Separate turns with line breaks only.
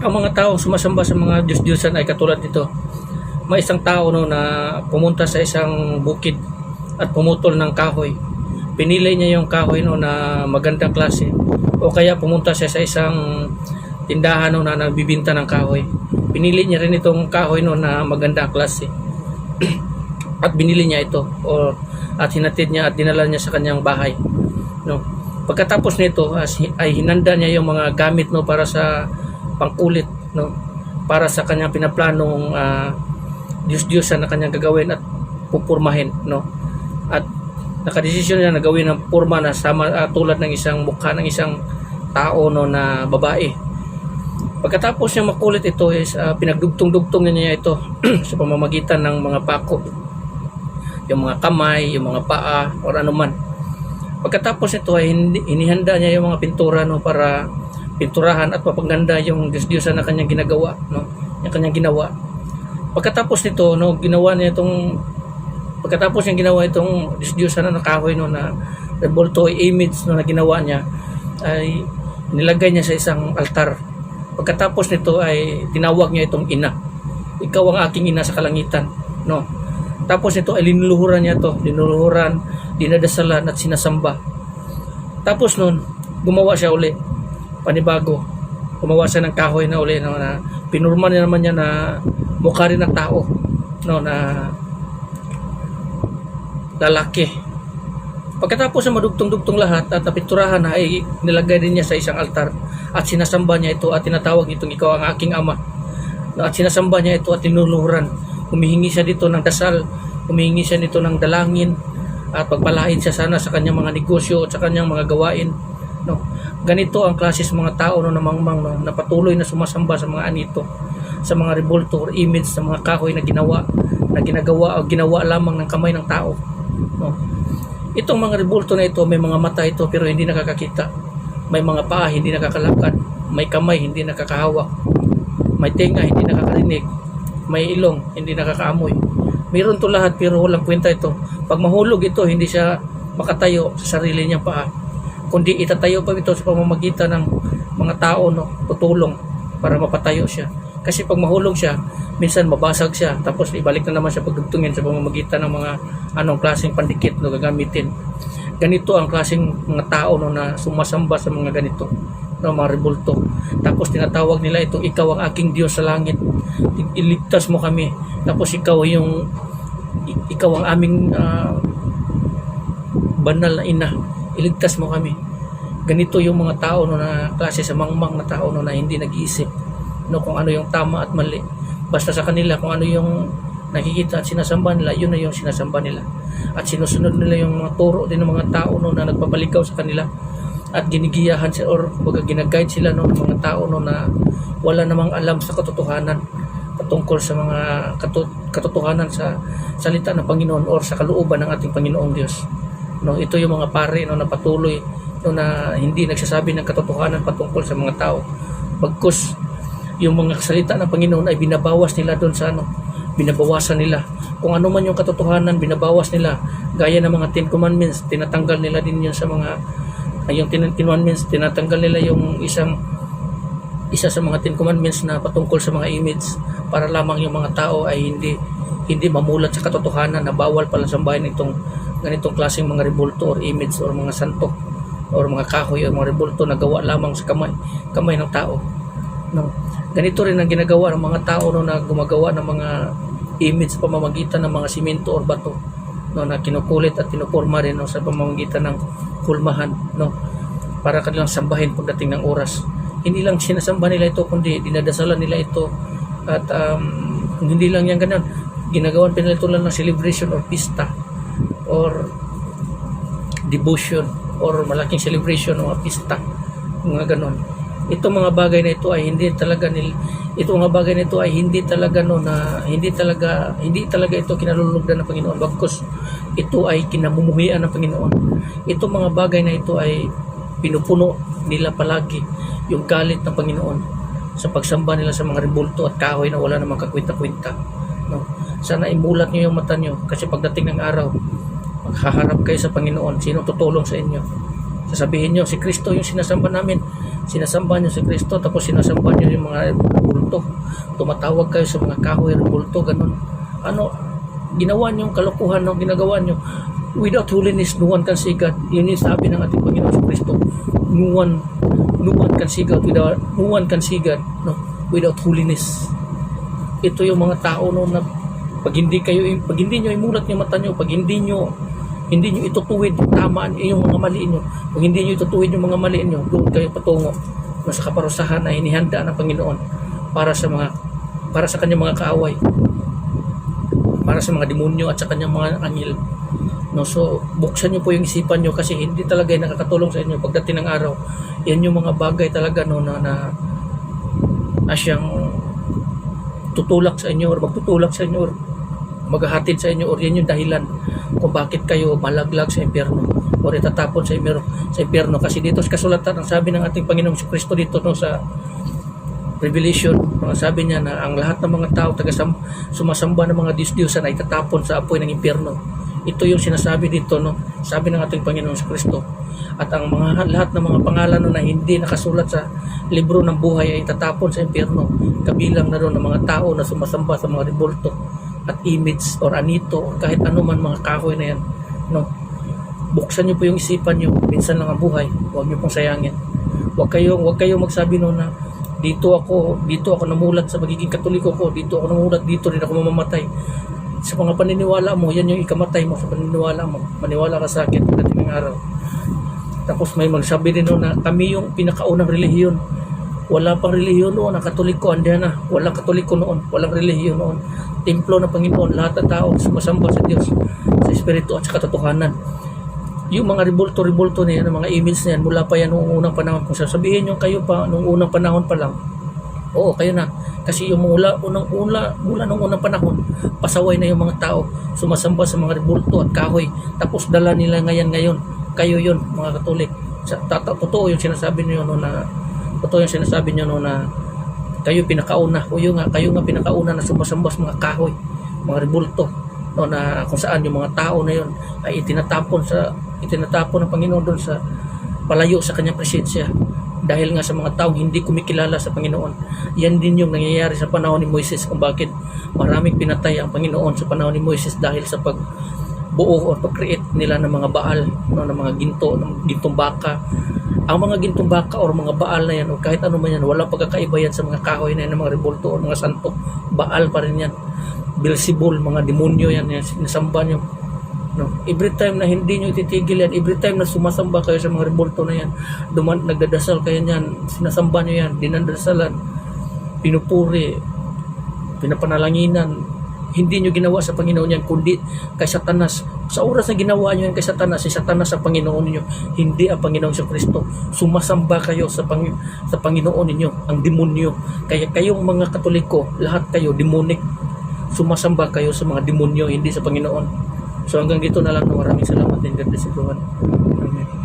ang mga taong sumasamba sa mga Diyos-Diyosan ay katulad nito. May isang tao no, na pumunta sa isang bukid at pumutol ng kahoy. Pinili niya yung kahoy no, na magandang klase. O kaya pumunta siya sa isang tindahan no, na nagbibinta ng kahoy. Pinili niya rin itong kahoy no, na magandang klase. at binili niya ito o at hinatid niya at dinala niya sa kanyang bahay no pagkatapos nito ay hinanda niya yung mga gamit no para sa pangkulit no? Para sa kanyang pinaplanong uh, Diyos-Diyosan na kanyang gagawin at pupurmahin no? At nakadesisyon niya na gawin ng purma na sama ah, tulad ng isang mukha ng isang tao no na babae. Pagkatapos niya makulit ito is ah, pinagdugtong-dugtong niya ito sa pamamagitan ng mga pako. Yung mga kamay, yung mga paa, or ano man. Pagkatapos ito ay hindi, inihanda niya yung mga pintura no, para pinturahan at mapaganda yung Diyos-Diyosan na kanyang ginagawa, no, yung kanyang ginawa. Pagkatapos nito, no, ginawa niya itong pagkatapos niya ginawa itong Diyos-Diyosan na nakahoy no, na revolto image no, na ginawa niya ay nilagay niya sa isang altar. Pagkatapos nito ay tinawag niya itong ina. Ikaw ang aking ina sa kalangitan, no. Tapos ito ay linuluhuran niya to, linuluhuran, dinadasalan at sinasamba. Tapos nun, gumawa siya uli, panibago. Gumawa siya ng kahoy na uli no, na pinurma niya naman niya na mukha rin ng tao no na lalaki. Pagkatapos na madugtong-dugtong lahat at napinturahan na ay nilagay din niya sa isang altar at sinasamba niya ito at tinatawag itong ikaw ang aking ama. No, at sinasamba niya ito at tinuluhuran humihingi siya dito ng dasal, humihingi siya dito ng dalangin at pagpalain siya sana sa kanyang mga negosyo at sa kanyang mga gawain. No. Ganito ang klase sa mga tao no, na mangmang no, na patuloy na sumasamba sa mga anito, sa mga revolto or image, sa mga kahoy na ginawa, na ginagawa o ginawa lamang ng kamay ng tao. No. Itong mga revolto na ito, may mga mata ito pero hindi nakakakita. May mga paa, hindi nakakalakad. May kamay, hindi nakakahawak. May tenga, hindi nakakarinig may ilong, hindi nakakaamoy. Meron to lahat pero walang kwenta ito. Pag mahulog ito, hindi siya makatayo sa sarili niyang paa. Kundi itatayo pa ito sa pamamagitan ng mga tao no, tutulong para mapatayo siya. Kasi pag mahulog siya, minsan mabasag siya, tapos ibalik na naman siya pagdugtungin sa pamamagitan ng mga anong klaseng pandikit no gagamitin. Ganito ang klaseng mga tao no, na sumasamba sa mga ganito no, mga rebulto. Tapos tinatawag nila ito, ikaw ang aking Diyos sa langit. Iligtas mo kami. Tapos ikaw yung ikaw ang aming uh, banal na ina. Iligtas mo kami. Ganito yung mga tao no, na klase sa mangmang na tao no, na hindi nag-iisip no, kung ano yung tama at mali. Basta sa kanila kung ano yung nakikita at sinasamba nila, yun na yung sinasamba nila. At sinusunod nila yung mga turo din ng mga tao no, na nagpapaligaw sa kanila at ginigiyahan sila or baga ginaguide sila no, ng mga tao no, na wala namang alam sa katotohanan patungkol sa mga katotohanan sa salita ng Panginoon or sa kalooban ng ating Panginoong Diyos. No, ito yung mga pare no, na patuloy no, na hindi nagsasabi ng katotohanan patungkol sa mga tao. Bagkus yung mga salita ng Panginoon ay binabawas nila doon sa ano, binabawasan nila. Kung ano man yung katotohanan, binabawas nila. Gaya ng mga Ten Commandments, tinatanggal nila din yun sa mga yung Ten Commandments, tinatanggal nila yung isang isa sa mga Ten Commandments na patungkol sa mga image para lamang yung mga tao ay hindi hindi mamulat sa katotohanan na bawal pala sambahin itong ganitong klaseng mga rebulto or image or mga santo or mga kahoy or mga rebulto na gawa lamang sa kamay kamay ng tao no? Ganito rin ang ginagawa ng mga tao no, na gumagawa ng mga image sa pamamagitan ng mga simento or bato no na kinukulit at pinuporma rin no, sa pamamagitan ng kulmahan no para kanilang sambahin pagdating ng oras. Hindi lang sinasamba nila ito kundi dinadasalan nila ito at um, hindi lang yan ganun. Ginagawan pa nila lang ng celebration or pista or devotion or malaking celebration o pista mga ganon. Itong mga bagay na ito ay hindi talaga nil itong mga bagay na ito ay hindi talaga no na hindi talaga hindi talaga ito kinalulugdan ng Panginoon bagkus ito ay kinamumuhian ng Panginoon. Itong mga bagay na ito ay pinupuno nila palagi yung galit ng Panginoon sa pagsamba nila sa mga rebulto at kahoy na wala namang kakwenta-kwenta no? Sana imulat niyo yung mata niyo kasi pagdating ng araw maghaharap kayo sa Panginoon. Sino tutulong sa inyo? Sasabihin niyo si Kristo yung sinasamba namin. Sinasamba nyo si Kristo tapos sinasamba nyo yung mga bulto. Tumatawag kayo sa mga kahoy ng bulto ganun. Ano ginawa nyo yung kalokohan no ginagawa nyo without holiness no one can see God. Yun yung sabi ng ating Panginoon sa Kristo. No one no one can see God without no one can see God no without holiness. Ito yung mga tao no na pag hindi kayo pag hindi nyo imulat yung mata nyo pag hindi nyo hindi nyo itutuwid tama yung mga mali nyo. Kung hindi nyo itutuwid yung mga mali nyo doon kayo patungo sa kaparusahan na hinihanda ng Panginoon para sa mga para sa kanyang mga kaaway para sa mga demonyo at sa kanyang mga angel no so buksan niyo po yung isipan niyo kasi hindi talaga yung nakakatulong sa inyo. Pagdating ng araw yan yung mga bagay talaga no na, na, siyang tutulak sa inyo or magtutulak sa inyo or maghahatid sa inyo or yan yung dahilan kung bakit kayo malaglag sa impyerno or itatapon sa impyerno, sa impyerno. Kasi dito sa kasulatan ang sabi ng ating Panginoong si Kristo dito no sa Revelation no, sabi niya na ang lahat ng mga tao taga sumasamba ng mga Diyos-Diyosan ay tatapon sa apoy ng impyerno. Ito yung sinasabi dito no sabi ng ating Panginoong si Kristo at ang mga lahat ng mga pangalan no, na hindi nakasulat sa libro ng buhay ay tatapon sa impyerno kabilang na doon ng mga tao na sumasamba sa mga rebulto at image or anito or kahit ano man mga kahoy na yan no? Buksan niyo po yung isipan niyo. Minsan lang ang buhay. Huwag niyo pong sayangin. Huwag kayo huwag kayo magsabi no na dito ako dito ako namulat sa magiging katoliko ko. Dito ako namulat dito rin ako mamamatay. Sa mga paniniwala mo yan yung ikamatay mo sa paniniwala mo. Maniwala ka sa akin pagdating ng araw. Tapos may magsabi din no na kami yung pinakaunang relihiyon wala pang relihiyon noon ang katoliko andiyan na walang katoliko noon walang relihiyon noon templo ng Panginoon lahat ng tao sumasamba sa Diyos sa Espiritu at sa katotohanan yung mga rebulto-rebulto na yan, mga emails na yan, mula pa yan noong unang panahon. Kung sasabihin nyo kayo pa, noong unang panahon pa lang, oo, kayo na. Kasi yung mula, unang, una, mula noong unang panahon, pasaway na yung mga tao, sumasamba sa mga rebulto at kahoy. Tapos dala nila ngayon ngayon. Kayo yun, mga katolik. Sa, totoo yung sinasabi niyo no, na, totoo yung sinasabi niyo no, na kayo pinakauna, o yun nga, kayo nga pinakauna na sumasamba sa mga kahoy, mga rebulto no na kung saan yung mga tao na yun ay itinatapon sa itinatapon ng Panginoon doon sa palayo sa kanyang presensya. Dahil nga sa mga tao hindi kumikilala sa Panginoon yan din yung nangyayari sa panahon ni Moises kung bakit maraming pinatay ang Panginoon sa panahon ni Moises dahil sa pag buo o pag-create nila ng mga baal no, ng mga ginto, ng gintong baka ang mga gintong baka or mga baal na yan o kahit ano man yan walang pagkakaiba yan sa mga kahoy na yan mga rebulto o mga santo baal pa rin yan Belzebul, mga demonyo yan, yan sinasamba nyo. No? Every time na hindi nyo ititigil yan, every time na sumasamba kayo sa mga rebulto na yan, duman, nagdadasal kayo yan, sinasamba nyo yan, dinadasalan, pinupuri, pinapanalanginan, hindi nyo ginawa sa Panginoon yan, kundi kay Satanas. Sa oras na ginawa nyo yan kay Satanas, si Satanas sa Panginoon ninyo, hindi ang Panginoon sa Kristo. Sumasamba kayo sa, pang, sa Panginoon ninyo, ang demonyo. Kaya kayong mga katoliko, lahat kayo, demonic, sumasamba kayo sa mga demonyo, hindi sa Panginoon. So hanggang dito na lang, maraming salamat and God bless everyone. Amen.